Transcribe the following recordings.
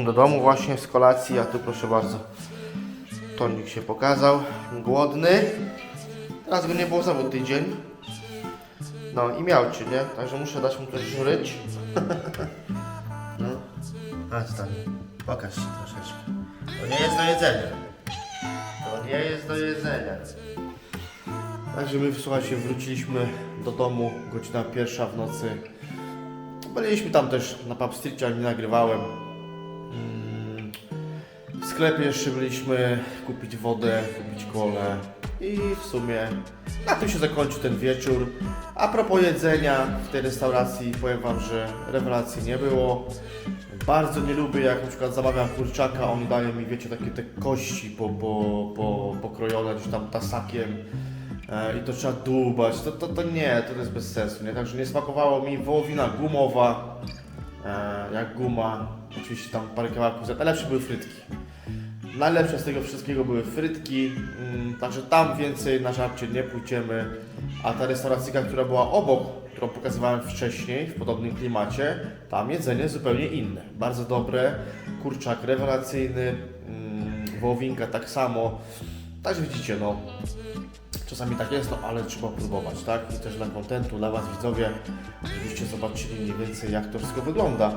Wróciliśmy do domu właśnie z kolacji, a tu proszę bardzo. Tonik się pokazał, głodny. Teraz go nie było znowu tydzień. No i miał czy nie? Także muszę dać mu coś żryć. no. Chodź tam, pokaż się troszeczkę. To nie jest do jedzenia. To nie jest do jedzenia. Także my, słuchajcie, wróciliśmy do domu, godzina pierwsza w nocy. Byliśmy tam też na Pub ale nie nagrywałem. Sklepie jeszcze byliśmy kupić wodę, kupić kolę i w sumie na tym się zakończył ten wieczór. A propos jedzenia w tej restauracji, powiem Wam, że rewelacji nie było. Bardzo nie lubię, jak na przykład zamawiam kurczaka, oni dają mi, wiecie, takie te kości po, po, po, pokrojone gdzieś tam tasakiem e, i to trzeba dłubać. To, to, to nie, to jest bez sensu, nie? Także nie smakowało mi wołowina gumowa, e, jak guma. Oczywiście tam parę kawałków, zjadł. najlepsze były frytki. Najlepsze z tego wszystkiego były frytki, mm, także tam więcej na żarcie nie pójdziemy. A ta restauracyjka, która była obok, którą pokazywałem wcześniej, w podobnym klimacie, tam jedzenie zupełnie inne. Bardzo dobre, kurczak rewelacyjny, mm, wołowinka tak samo. Także widzicie, no, czasami tak jest, no ale trzeba próbować, tak? I też dla kontentu, dla Was widzowie, żebyście zobaczyli mniej więcej jak to wszystko wygląda.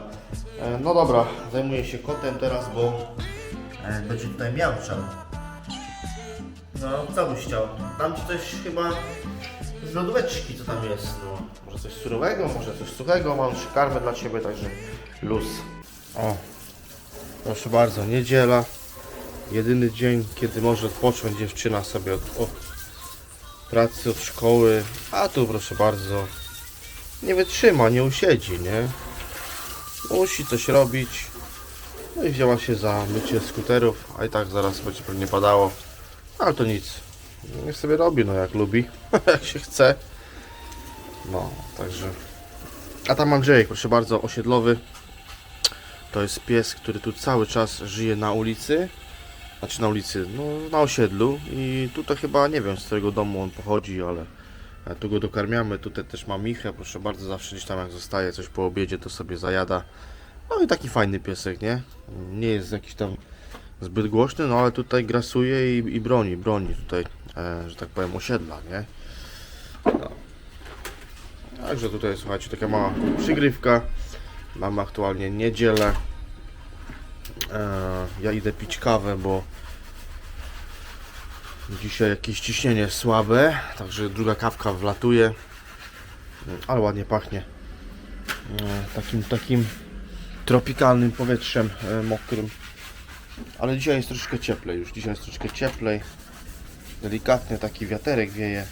E, No dobra, zajmuję się kotem teraz, bo e, będzie tutaj miałczał. No, co byś chciał? Dam Ci coś chyba z lodóweczki, co tam jest, no. Może coś surowego, może coś suchego, mam trzy karmy dla Ciebie, także luz. O, proszę bardzo, niedziela. Jedyny dzień, kiedy może odpocząć dziewczyna sobie od, od pracy, od szkoły. A tu proszę bardzo, nie wytrzyma, nie usiedzi, nie? Musi coś robić. No i wzięła się za mycie skuterów, a i tak zaraz będzie pewnie padało. Ale to nic. Niech sobie robi, no jak lubi, jak się chce. No, także. A tam Andrzejek, proszę bardzo, osiedlowy. To jest pies, który tu cały czas żyje na ulicy. Znaczy na ulicy, no na osiedlu. I tutaj chyba nie wiem z którego domu on pochodzi, ale e, tu go dokarmiamy. Tutaj też ma Michę, proszę bardzo, zawsze gdzieś tam jak zostaje coś po obiedzie, to sobie zajada. No i taki fajny piesek, nie? Nie jest jakiś tam zbyt głośny, no ale tutaj grasuje i, i broni, broni tutaj, e, że tak powiem, osiedla, nie? No. Także tutaj, słuchajcie, taka mała przygrywka. Mamy aktualnie niedzielę. E, ja idę pić kawę, bo dzisiaj jakieś ciśnienie słabe, także druga kawka wlatuje. Mm, Ale ładnie pachnie. E, takim, takim tropikalnym powietrzem e, mokrym. Ale dzisiaj jest troszeczkę cieplej już. Dzisiaj jest troszeczkę cieplej. Delikatny taki wiaterek wieje.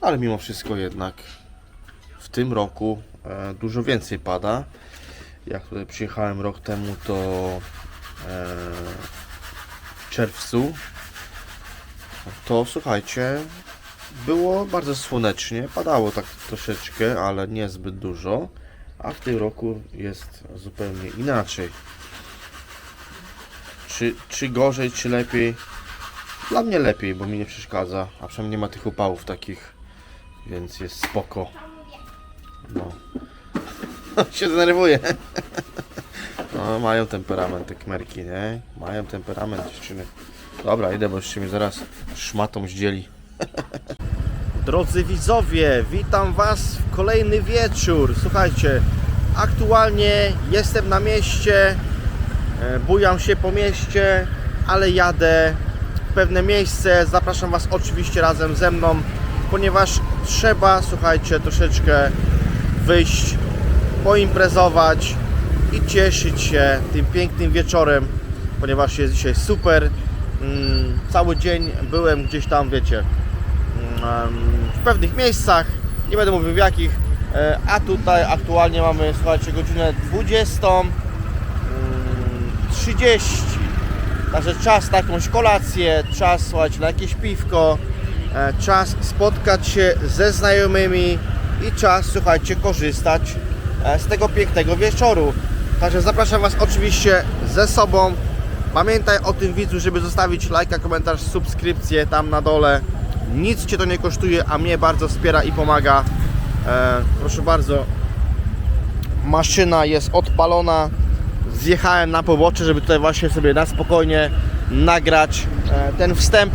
Ale mimo wszystko jednak w tym roku e, dużo więcej pada. Jak tutaj przyjechałem rok temu, to e, w czerwcu to słuchajcie, było bardzo słonecznie, padało tak troszeczkę, ale nie zbyt dużo, a w tym roku jest zupełnie inaczej. Czy, czy gorzej, czy lepiej? Dla mnie lepiej, bo mi nie przeszkadza, a przynajmniej nie ma tych upałów takich, więc jest spoko. No. się zdenerwuje. No, mają temperament te kmerki, nie? Mają temperament dziewczyny. Dobra, idę, bo jeszcze mnie zaraz szmatą zdzieli. Drodzy widzowie, witam Was w kolejny wieczór. Słuchajcie, aktualnie jestem na mieście, e, bujam się po mieście, ale jadę w pewne miejsce. Zapraszam Was oczywiście razem ze mną, ponieważ trzeba, słuchajcie, troszeczkę wyjść, poimprezować i cieszyć się tym pięknym wieczorem, ponieważ jest dzisiaj super. Mm, Cały dzień byłem gdzieś tam, wiecie, w pewnych miejscach, nie będę mówił w jakich, e, a tutaj aktualnie mamy, słuchajcie, godzinę 20.30. Także czas na jakąś kolację, czas, słuchajcie, na jakieś piwko, e, czas spotkać się ze znajomymi i czas, słuchajcie, korzystać e, z tego pięknego wieczoru. Także zapraszam Was oczywiście ze sobą. Pamiętaj o tym widzu, żeby zostawić lajka, komentarz, subskrypcję tam na dole. Nic Cię to nie kosztuje, a mnie bardzo wspiera i pomaga. E, proszę bardzo, maszyna jest odpalona. zjechałem na pobocze, żeby tutaj właśnie sobie na spokojnie nagrać e, ten wstęp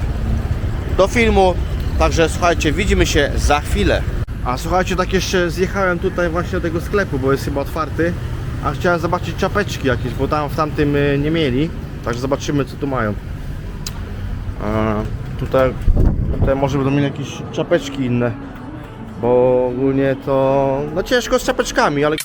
do filmu. Także słuchajcie, widzimy się za chwilę. A słuchajcie, tak jeszcze zjechałem tutaj właśnie do tego sklepu, bo jest chyba otwarty. A chciałem zobaczyć czapeczki jakieś, bo tam w tamtym y, nie mieli. Także zobaczymy co tu mają. A, tutaj, tutaj może będą mieli jakieś czapeczki inne. Bo ogólnie to no ciężko z czapeczkami, ale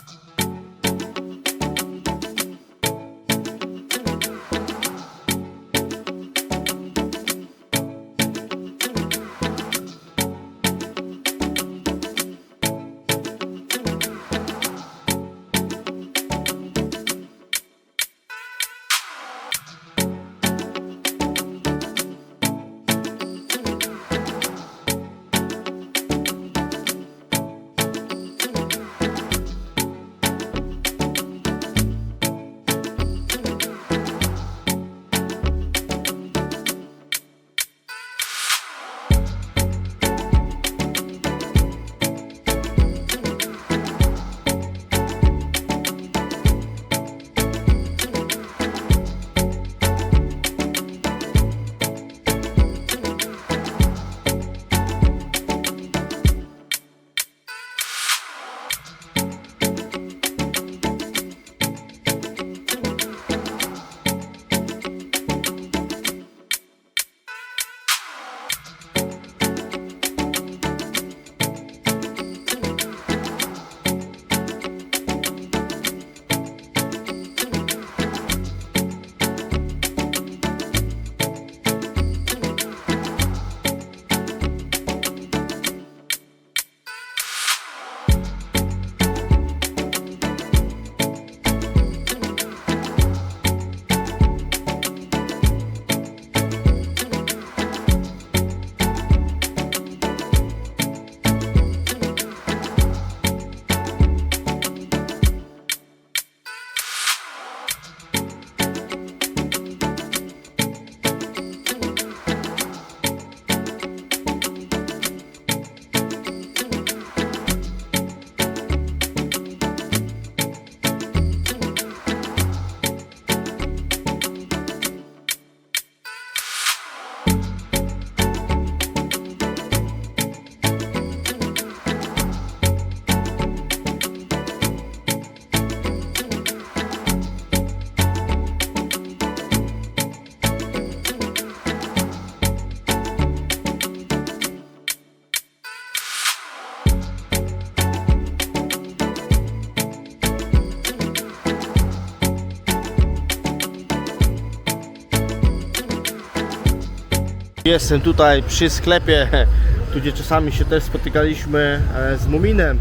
Jestem tutaj przy sklepie, tu gdzie czasami się też spotykaliśmy e, z Muminem,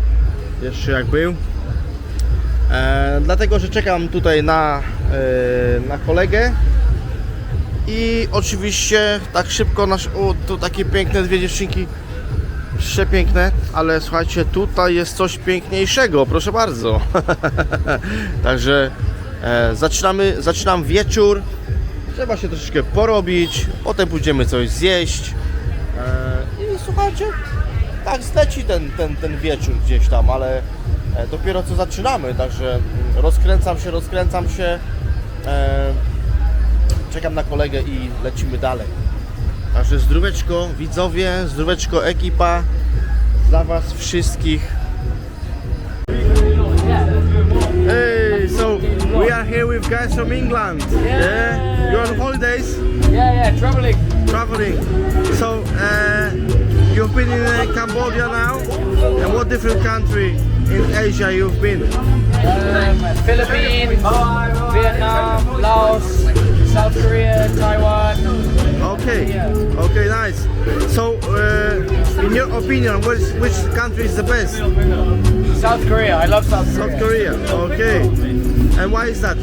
jeszcze jak był. E, dlatego, że czekam tutaj na, e, na kolegę. I oczywiście tak szybko nasz. O, tu takie piękne dwie dziewczynki. Przepiękne, ale słuchajcie, tutaj jest coś piękniejszego, proszę bardzo. Także e, zaczynamy, zaczynam wieczór. Trzeba się troszeczkę porobić, potem pójdziemy coś zjeść. E, I słuchajcie, tak zleci ten, ten, ten wieczór gdzieś tam, ale e, dopiero co zaczynamy, także mm, rozkręcam się, rozkręcam się. E, czekam na kolegę i lecimy dalej. Także zdróweczko widzowie, zdróweczko ekipa, dla Was wszystkich. We are here with guys from England. Yeah, you're on holidays, Yeah, yeah, traveling. traveling. So uh, you've been in uh, Cambodia now, and what different country in Asia you've been? Um, Philippines, Vietnam, Laos, South Korea, Taiwan. Okay, okay, nice. So, uh, in your opinion, which which country is the best? South Korea, I love South Korea. South Korea. Okay. And why is that?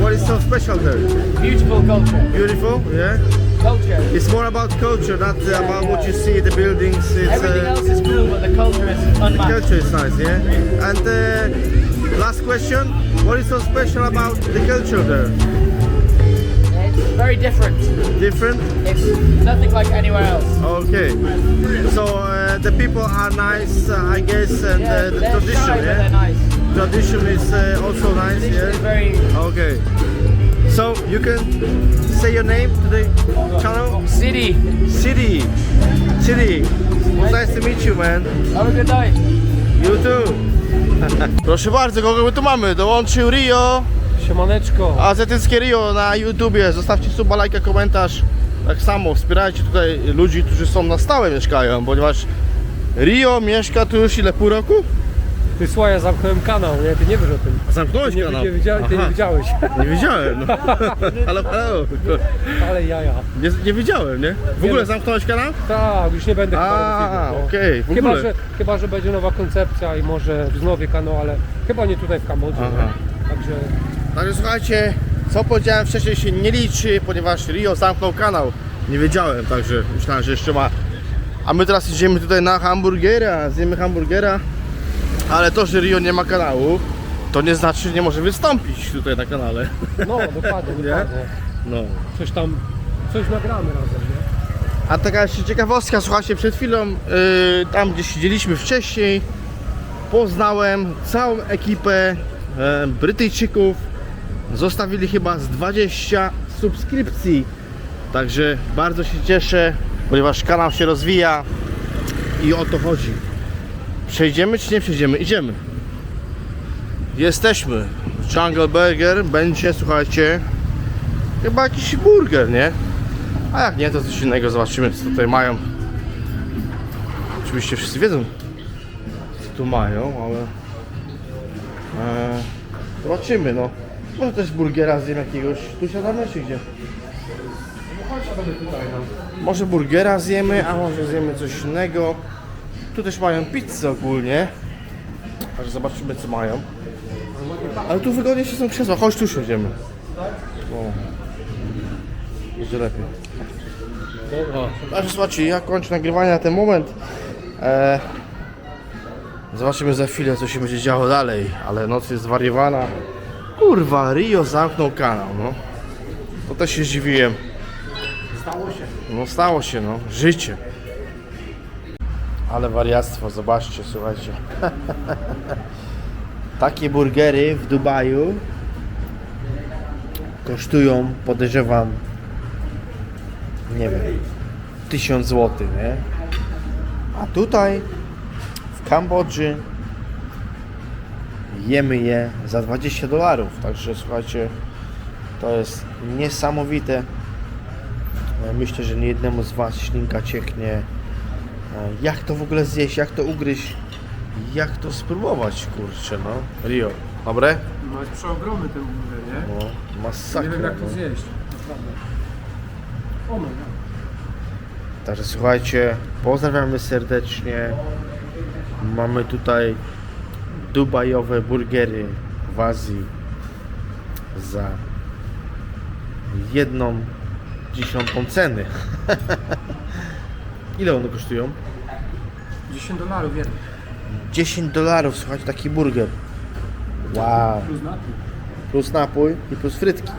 What is so special there? Beautiful culture. Beautiful, yeah. Culture. It's more about culture, not uh, about what you see the buildings. It's Everything uh, else is cool, but the culture is unmatched. The culture is nice, yeah. And uh, last question: What is so special about the culture there? It's very different. Different? It's nothing like anywhere else. Okay. So uh, the people are nice, uh, I guess, and Yeah, uh, the tradition, shy, yeah. they're nice. Tradition is uh, also nice, yeah? very Okay. So you can say your name to the channel? city. City. City. Well, nice to meet you, man. Have a good night. You too. Proszę bardzo, kogo my tu mamy? Dołączył Rio. Siemaneczko. Azjatyckie Rio na YouTubie. Zostawcie suba, lajka, komentarz. Tak samo wspierajcie tutaj ludzi, którzy są na stałe mieszkają, ponieważ Rio mieszka tu już ile pół roku? Ty słuchaj, ja zamknąłem kanał, nie? Ty nie wiesz o tym. Zamknąłeś Ty nie, kanał. nie, widzia, ty nie Aha, widziałeś. nie wiedziałem. No. Halo, halo. Ale jaja. Nie, nie wiedziałem, nie? W ogóle no. zamknąłeś kanał? Tak, już nie będę A, chyba robił, okej, w chyba, ogóle. że, chyba, że będzie nowa koncepcja i może wznowię kanał, ale chyba nie tutaj w Kambodży. Aha. nie? Także Także słuchajcie, co powiedziałem wcześniej się nie liczy, ponieważ Rio zamknął kanał. Nie wiedziałem, także myślałem, że jeszcze ma. A my teraz idziemy tutaj na hamburgera, zjemy hamburgera. Ale to, że Rio nie ma kanału, to nie znaczy, że nie może wystąpić tutaj na kanale. no, dokładnie, dokładnie. No. Coś tam, coś nagramy razem, nie? A taka jeszcze ciekawostka, słuchajcie, przed chwilą yy, tam gdzie siedzieliśmy wcześniej, poznałem całą ekipę e, Brytyjczyków. Zostawili chyba z 20 subskrypcji. Także bardzo się cieszę, ponieważ kanał się rozwija i o to chodzi. Przejdziemy czy nie przejdziemy? Idziemy. Jesteśmy. Jungle Burger będzie, słuchajcie, chyba jakiś burger, nie? A jak nie, to coś innego zobaczymy, co tutaj mają. Oczywiście wszyscy wiedzą, co tu mają, ale e, zobaczymy, no. Może też burgera zjem jakiegoś. Tu siadamy czy gdzie? Może burgera zjemy, a może zjemy coś innego. Tu też mają pizzę ogólnie. Także zobaczymy co mają. Ale tu wygodnie się są krzesła, chodź tu siądziemy. O. Będzie lepiej. Także słuchajcie, ja kończę nagrywanie na ten moment. E, zobaczymy za chwilę, co się będzie działo dalej, ale noc jest zwariowana. Kurwa, Rio zamknął kanał, no. To też się zdziwiłem. Stało się. No stało się, no. Życie. Ale wariactwo, zobaczcie, słuchajcie. Takie burgery w Dubaju kosztują, podejrzewam, nie wiem, 1000 zł, nie? A tutaj w Kambodży jemy je za 20 dolarów. Także słuchajcie, to jest niesamowite. Myślę, że nie jednemu z Was ślinka cieknie. E, Jak to w ogóle zjeść, jak to ugryźć, jak to spróbować, kurczę, no. Rio, dobre? No jest przeogromy ten burger, nie? No, masakra. nie wiem jak to no. zjeść. Naprawdę. O my God. Także słuchajcie, pozdrawiamy serdecznie. Mamy tutaj dubajowe burgery w Azji za jedną dziesiątą ceny. Ile one kosztują? 10 dolarów jeden. 10 dolarów, słuchajcie, taki burger. Wow. Plus napój. Plus napój i plus frytki.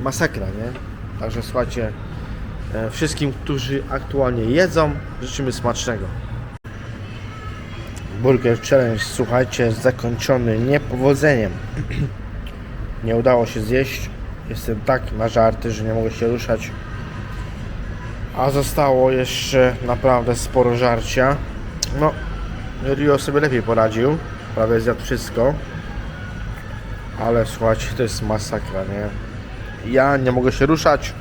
Masakra, nie? Także słuchajcie, e, wszystkim, którzy aktualnie jedzą, życzymy smacznego. Burger Challenge, słuchajcie, zakończony niepowodzeniem. nie udało się zjeść. Jestem tak na żarty, że nie mogę się ruszać. A zostało jeszcze naprawdę sporo żarcia. No, Rio sobie lepiej poradził. Prawie zjadł wszystko. Ale słuchajcie, to jest masakra, nie? Ja nie mogę się ruszać.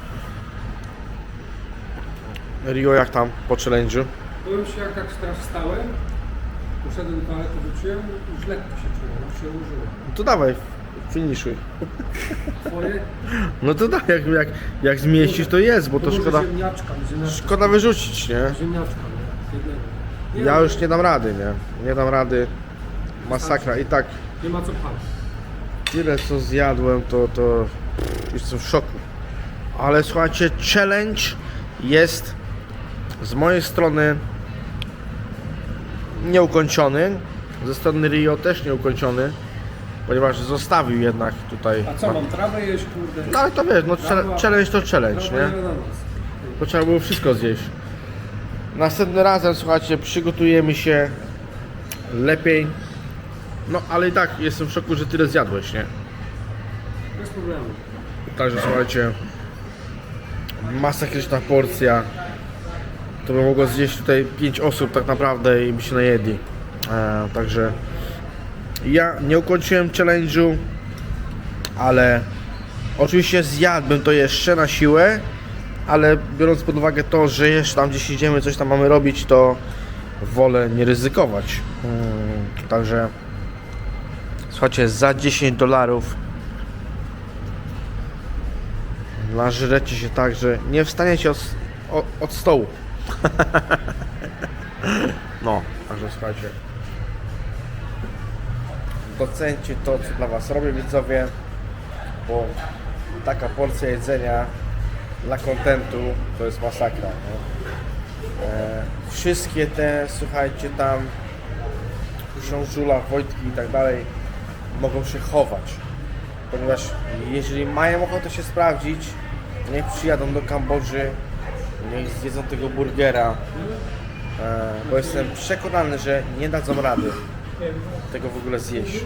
Rio, jak tam po challenge'u? Powiem Ci, jak tak teraz wstałem, poszedłem do toalety, wróciłem, już lekko się czułem, już się użyłem. No to dawaj, finiszuj. Twoje? No to daj, jak, jak, jak zmieścisz to jest, bo to szkoda, Ziemniaczka, ziemniaczka, szkoda wyrzucić, nie? ziemniaczka, nie? Jednego. Nie, Ja już nie dam rady, nie? Nie dam rady. Masakra. I tak Nie ma co tyle co zjadłem, to, to jestem w szoku. Ale słuchajcie, challenge jest z mojej strony nieukończony. Ze strony Rio też nieukończony, ponieważ zostawił jednak tutaj. A co, mam trawę jeść, kurde? No ale to wiesz, no chal- challenge to challenge, nie? To trzeba było wszystko zjeść. Następnym razem, słuchajcie, przygotujemy się lepiej. No ale i tak jestem w szoku, że tyle zjadłeś, nie? Bez problemu. Także słuchajcie, masakryczna porcja. To by mogło zjeść tutaj 5 osób tak naprawdę i by się najedli. E, także ja nie ukończyłem challenge'u, ale oczywiście zjadłbym to jeszcze na siłę, ale biorąc pod uwagę to, że jeszcze tam gdzieś idziemy, coś tam mamy robić, to wolę nie ryzykować. Mm, także słuchajcie, za 10 dolarów nażrecie się tak, że nie wstaniecie od, od, od stołu. no, także słuchajcie. Docencie to, co dla Was robię, widzowie, bo taka porcja jedzenia dla kontentu to jest masakra. E, wszystkie te, słuchajcie, tam książula, Wojtki i tak dalej mogą się chować ponieważ jeżeli mają ochotę się sprawdzić, niech przyjadą do Kambodży, niech zjedzą tego burgera, e, bo jestem przekonany, że nie dadzą rady tego w ogóle zjeść.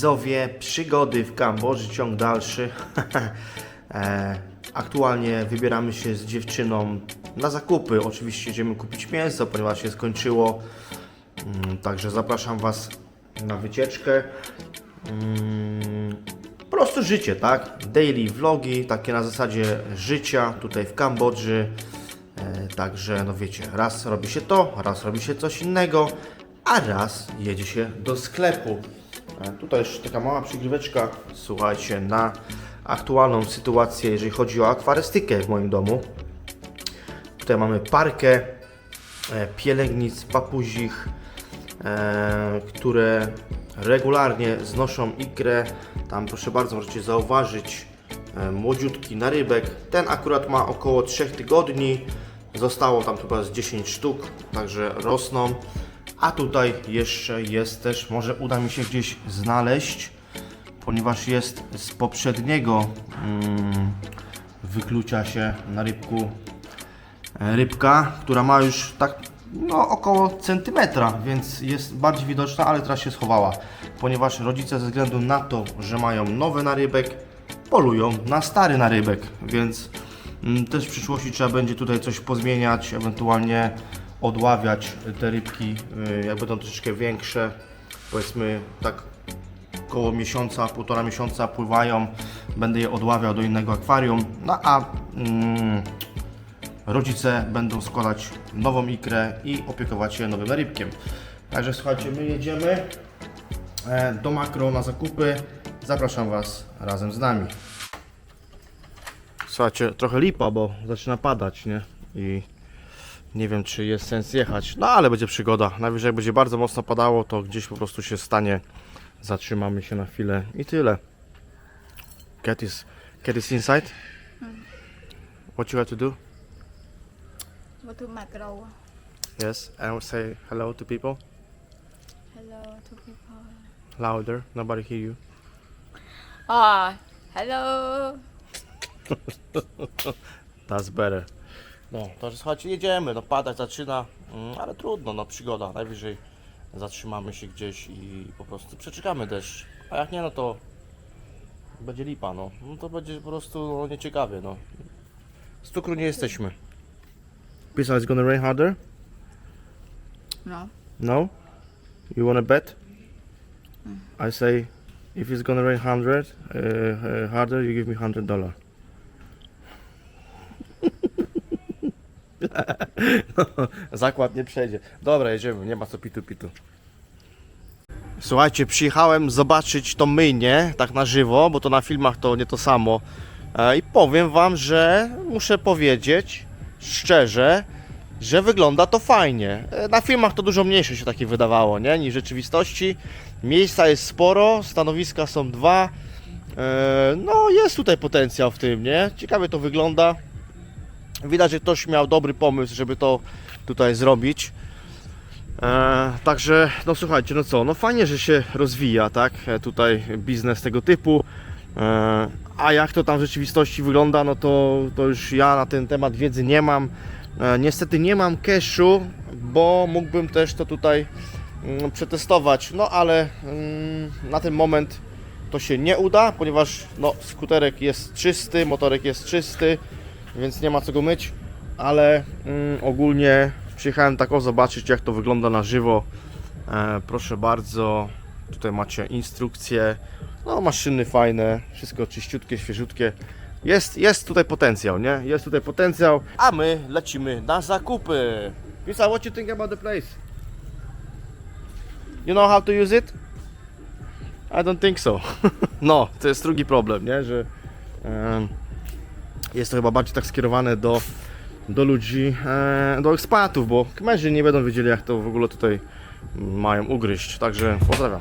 Widzowie, przygody w Kambodży, ciąg dalszy. E, Aktualnie wybieramy się z dziewczyną na zakupy. Oczywiście idziemy kupić mięso, ponieważ się skończyło. Mm, Także zapraszam Was na wycieczkę. Mm, Po prostu życie, tak? Daily vlogi, takie na zasadzie życia tutaj w Kambodży. E, Także, no wiecie, raz robi się to, raz robi się coś innego, a raz jedzie się do sklepu. E, Tutaj jeszcze taka mała przygryweczka, słuchajcie, na aktualną sytuację, jeżeli chodzi o akwarystykę w moim domu. Tutaj mamy parkę e, pielęgnic papuzich, e, które regularnie znoszą ikrę. Tam proszę bardzo możecie zauważyć młodziutki narybek. Ten akurat ma około 3 tygodni. Zostało tam chyba z 10 sztuk, także rosną. A tutaj jeszcze jest też, może uda mi się gdzieś znaleźć, ponieważ jest z poprzedniego mm, wyklucia się na rybku e, rybka, która ma już tak no, około centymetra, więc jest bardziej widoczna, ale teraz się schowała, ponieważ rodzice ze względu na to, że mają nowy narybek, polują na stary narybek, więc Mm, Też w przyszłości trzeba będzie tutaj coś pozmieniać, ewentualnie odławiać te rybki, y, jak będą troszeczkę większe, powiedzmy tak około miesiąca, półtora miesiąca pływają, będę je odławiał do innego akwarium, no a mm, rodzice będą składać nową ikrę i opiekować się nowym rybkiem. Także słuchajcie, my jedziemy e, do makro na zakupy. Zapraszam Was razem z nami. Słuchajcie, trochę lipa, bo zaczyna padać, nie? I nie wiem, czy jest sens jechać. No ale będzie przygoda. Najwyżej jak będzie bardzo mocno padało, to gdzieś po prostu się stanie. Zatrzymamy się na chwilę i tyle. Cat is, cat is inside. What you have to do? Go to macro. Yes, and say hello to people. Hello to people. Louder, nobody hear you. Ah, hello. That's better. No, to słuchajcie, jedziemy, no padać zaczyna, mm, ale trudno, no przygoda, najwyżej zatrzymamy się gdzieś i po prostu przeczekamy deszcz, a jak nie, no to będzie lipa, no, no to będzie po prostu no, nieciekawie, no. Z cukru nie jesteśmy. Pisa, it's gonna rain harder? No. No? You wanna bet? I say, if it's gonna rain hundred uh, uh, harder, you give me hundred dollar. Zakład nie przejdzie. Dobra, jedziemy, nie ma co pitu pitu. Słuchajcie, przyjechałem zobaczyć to myjnie, tak na żywo, bo to na filmach to nie to samo. E, I powiem Wam, że muszę powiedzieć szczerze, że wygląda to fajnie. E, Na filmach to dużo mniejsze się takie wydawało, nie? Niż w rzeczywistości. Miejsca jest sporo, stanowiska są dwa. E, No, jest tutaj potencjał w tym, nie? Ciekawie to wygląda. Widać, że ktoś miał dobry pomysł, żeby to tutaj zrobić. E, także, no słuchajcie, no co, no fajnie, że się rozwija, tak? E, tutaj biznes tego typu. E, a jak to tam w rzeczywistości wygląda, no to, to już ja na ten temat wiedzy nie mam. E, niestety nie mam cashu, bo mógłbym też to tutaj mm, przetestować, no ale mm, na ten moment to się nie uda, ponieważ no, skuterek jest czysty, motorek jest czysty, więc nie ma co go myć, ale mm, ogólnie przyjechałem tak o zobaczyć jak to wygląda na żywo. E, proszę bardzo, tutaj macie instrukcje, no maszyny fajne, wszystko czyściutkie, świeżutkie. Jest, jest tutaj potencjał, nie? Jest tutaj potencjał, a my lecimy na zakupy. Pisa, what you think about the place? You know how to use it? I don't think so. no, to jest drugi problem, nie? Że em, jest to chyba bardziej tak skierowane do, do ludzi, e, do ekspatów, bo kmerzy nie będą wiedzieli jak to w ogóle tutaj mają ugryźć. Także pozdrawiam.